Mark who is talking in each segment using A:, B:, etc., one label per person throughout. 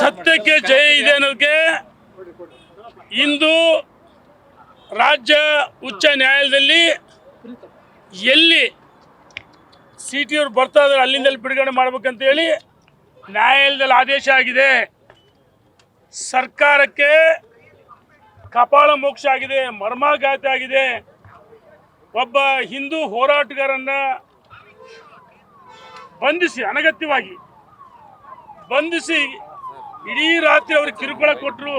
A: ಸತ್ಯಕ್ಕೆ ಜಯ ಇದೆ ಅನ್ನೋದಕ್ಕೆ ಇಂದು ರಾಜ್ಯ ಉಚ್ಚ ನ್ಯಾಯಾಲಯದಲ್ಲಿ ಎಲ್ಲಿ ಸಿ ಟಿ ಅವ್ರು ಬರ್ತಾ ಇದ್ದಾರೆ ಅಲ್ಲಿಂದಲ್ಲಿ ಬಿಡುಗಡೆ ಮಾಡ್ಬೇಕಂತೇಳಿ ನ್ಯಾಯಾಲಯದಲ್ಲಿ ಆದೇಶ ಆಗಿದೆ. ಸರ್ಕಾರಕ್ಕೆ ಕಪಾಳ ಮೋಕ್ಷ ಆಗಿದೆ, ಮರ್ಮಾಘಾತ ಆಗಿದೆ. ಒಬ್ಬ ಹಿಂದೂ ಹೋರಾಟಗಾರನ್ನ ಬಂಧಿಸಿ, ಅನಗತ್ಯವಾಗಿ ಬಂಧಿಸಿ ಇಡೀ ರಾತ್ರಿ ಅವ್ರಿಗೆ ಕಿರುಕುಳ ಕೊಟ್ಟರು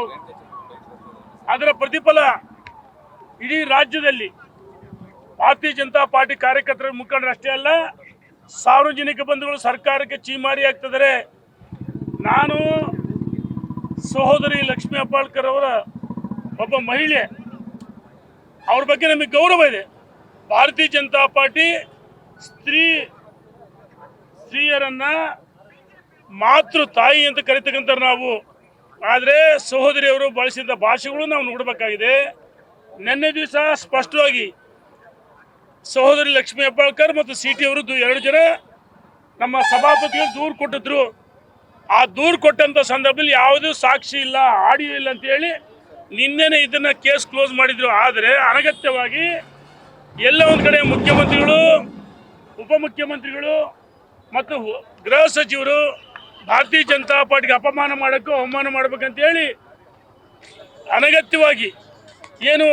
A: ಅದರ ಪ್ರತಿಫಲ ಇಡೀ ರಾಜ್ಯದಲ್ಲಿ ಭಾರತೀಯ ಜನತಾ ಪಾರ್ಟಿ ಕಾರ್ಯಕರ್ತರ ಮುಖಂಡರು ಅಷ್ಟೇ ಅಲ್ಲ, ಸಾರ್ವಜನಿಕ ಬಂಧುಗಳು ಸರ್ಕಾರಕ್ಕೆ ಚೀಮಾರಿ ಆಗ್ತಿದ್ದಾರೆ. ನಾನು ಸಹೋದರಿ ಲಕ್ಷ್ಮೀ ಅಬ್ಬಾಳ್ಕರ್ ಅವರ ಒಬ್ಬ ಮಹಿಳೆ. ಅವ್ರ ಬಗ್ಗೆ ನಮಗೆ ಗೌರವ ಇದೆ. ಭಾರತೀಯ ಜನತಾ ಪಾರ್ಟಿ ಸ್ತ್ರೀ, ಸ್ತ್ರೀಯರನ್ನ ಮಾತೃ ತಾಯಿ ಅಂತ ಕರಿತಕ್ಕಂಥ ನಾವು. ಆದರೆ ಸಹೋದರಿಯವರು ಬಳಸಿದ ಭಾಷೆಗಳು ನಾವು ನೋಡಬೇಕಾಗಿದೆ. ನಿನ್ನೆ ದಿವಸ ಸ್ಪಷ್ಟವಾಗಿ ಸಹೋದರಿ ಲಕ್ಷ್ಮೀ ಹೆಬ್ಬಾಳ್ಕರ್ ಮತ್ತು ಸಿ ಟಿ ಅವರು ಎರಡು ಜನ ನಮ್ಮ ಸಭಾಪತಿಗಳು ದೂರು ಕೊಟ್ಟಿದ್ರು. ಆ ದೂರು ಕೊಟ್ಟಂಥ ಸಂದರ್ಭದಲ್ಲಿ ಯಾವುದೂ ಸಾಕ್ಷಿ ಇಲ್ಲ, ಆಡಿಯೋ ಇಲ್ಲ ಅಂತ ಹೇಳಿ ನಿನ್ನೆನೆ ಇದನ್ನ ಕೇಸ್ ಕ್ಲೋಸ್ ಮಾಡಿದ್ರು. ಆದರೆ ಅನಗತ್ಯವಾಗಿ ಎಲ್ಲ ಒಂದು ಕಡೆ ಮುಖ್ಯಮಂತ್ರಿಗಳು, ಉಪಮುಖ್ಯಮಂತ್ರಿಗಳು ಮತ್ತು ಗೃಹ ಸಚಿವರು ಭಾರತೀಯ ಜನತಾ ಪಾರ್ಟಿಗೆ ಅಪಮಾನ ಮಾಡೋಕ್ಕೂ ಅವಮಾನ ಮಾಡ್ಬೇಕಂತ ಹೇಳಿ ಅನಗತ್ಯವಾಗಿ ಏನು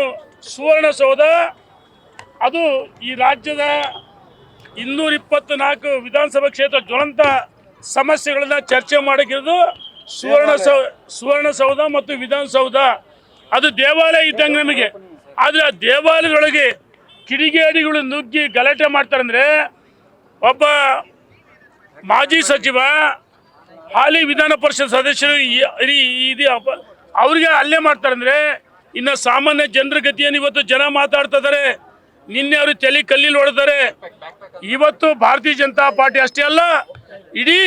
A: ಸುವರ್ಣಸೌಧ ಅದು ಈ ರಾಜ್ಯದ ಇನ್ನೂರ ಇಪ್ಪತ್ನಾಲ್ಕು ವಿಧಾನಸಭಾ ಕ್ಷೇತ್ರ ಜ್ವಲಂತ ಸಮಸ್ಯೆಗಳನ್ನ ಚರ್ಚೆ ಮಾಡೋಕ್ಕಿರೋದು ಸುವರ್ಣ ಸೌ ಸುವರ್ಣಸೌಧ ಮತ್ತು ವಿಧಾನಸೌಧ ಅದು ದೇವಾಲಯ ಇದ್ದಂಗೆ ನಮಗೆ. ಆದರೆ ಆ ದೇವಾಲಯದೊಳಗೆ ಕಿಡಿಗೇಡಿಗಳು ನುಗ್ಗಿ ಗಲಾಟೆ ಮಾಡ್ತಾರಂದ್ರೆ ಒಬ್ಬ ಮಾಜಿ ಸಚಿವ ಹಾಲಿ ವಿಧಾನ ಪರಿಷತ್ ಸದಸ್ಯರು ಇದು ಅವರಿಗೆ ಅಲ್ಲೇ ಮಾಡ್ತಾರಂದ್ರೆ ಇನ್ನು ಸಾಮಾನ್ಯ ಜನರ ಗತಿಯನ್ನು ಇವತ್ತು ಜನ ಮಾತಾಡ್ತಾ ಇದಾರೆ. ನಿನ್ನೆ ಅವರು ತಲೆ ಕಲ್ಲಿಲ್ ಹೊಡೆದಾರೆ. ಇವತ್ತು ಭಾರತೀಯ ಜನತಾ ಪಾರ್ಟಿ ಅಷ್ಟೇ ಅಲ್ಲ, ಇಡೀ